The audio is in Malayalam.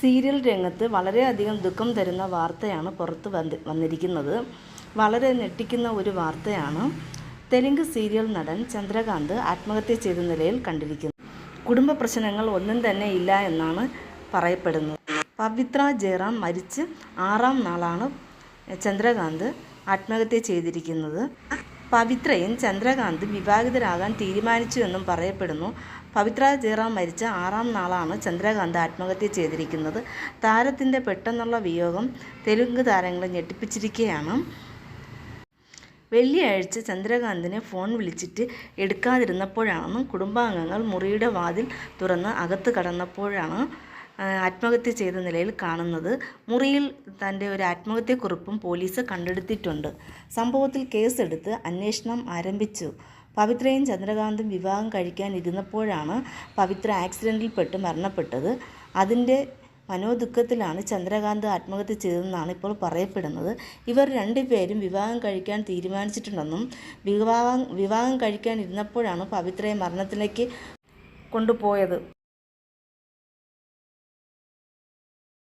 സീരിയൽ രംഗത്ത് വളരെയധികം ദുഃഖം തരുന്ന വാർത്തയാണ് പുറത്ത് വന്ന് വന്നിരിക്കുന്നത്. വളരെ ഞെട്ടിക്കുന്ന ഒരു വാർത്തയാണ്. തെലുങ്ക് സീരിയൽ നടൻ ചന്ദ്രകാന്ത് ആത്മഹത്യ ചെയ്ത നിലയിൽ കണ്ടിരിക്കുന്നു. കുടുംബ പ്രശ്നങ്ങൾ ഒന്നും തന്നെ ഇല്ല എന്നാണ് പറയപ്പെടുന്നത്. പവിത്ര ജയറാം മരിച്ച് ആറാം നാളാണ് ചന്ദ്രകാന്ത് ആത്മഹത്യ ചെയ്തിരിക്കുന്നത്. പവിത്രയും ചന്ദ്രകാന്തും വിവാഹിതരാകാൻ തീരുമാനിച്ചുവെന്നും പറയപ്പെടുന്നു. പവിത്ര ജയറാം മരിച്ച ആറാം നാളാണ് ചന്ദ്രകാന്ത് ആത്മഹത്യ ചെയ്തിരിക്കുന്നത്. താരത്തിന്റെ പെട്ടെന്നുള്ള വിയോഗം തെലുങ്ക് താരങ്ങളെ ഞെട്ടിപ്പിച്ചിരിക്കുകയാണ്. വെള്ളിയാഴ്ച ചന്ദ്രകാന്തിനെ ഫോൺ വിളിച്ചിട്ട് എടുക്കാതിരുന്നപ്പോഴാണ് കുടുംബാംഗങ്ങൾ മുറിയുടെ വാതിൽ തുറന്ന് അകത്ത് കടന്നപ്പോഴാണ് ആത്മഹത്യ ചെയ്ത നിലയിൽ കാണുന്നത്. മുറിയിൽ തന്റെ ഒരു ആത്മഹത്യക്കുറിപ്പും പോലീസ് കണ്ടെടുത്തിട്ടുണ്ട്. സംഭവത്തിൽ കേസെടുത്ത് അന്വേഷണം ആരംഭിച്ചു. പവിത്രയും ചന്ദ്രകാന്തും വിവാഹം കഴിക്കാൻ ഇരുന്നപ്പോഴാണ് പവിത്ര ആക്സിഡന്റിൽപ്പെട്ട് മരണപ്പെട്ടത്. അതിന്റെ മനോദുഃഖത്തിലാണ് ചന്ദ്രകാന്ത് ആത്മഹത്യ ചെയ്തതെന്നാണ് ഇപ്പോൾ പറയപ്പെടുന്നത്. ഇവർ രണ്ടുപേരും വിവാഹം കഴിക്കാൻ തീരുമാനിച്ചിട്ടുണ്ടെന്നും വിവാഹം വിവാഹം കഴിക്കാൻ ഇരുന്നപ്പോഴാണ് പവിത്രയെ മരണത്തിലേക്ക് കൊണ്ടുപോയത്.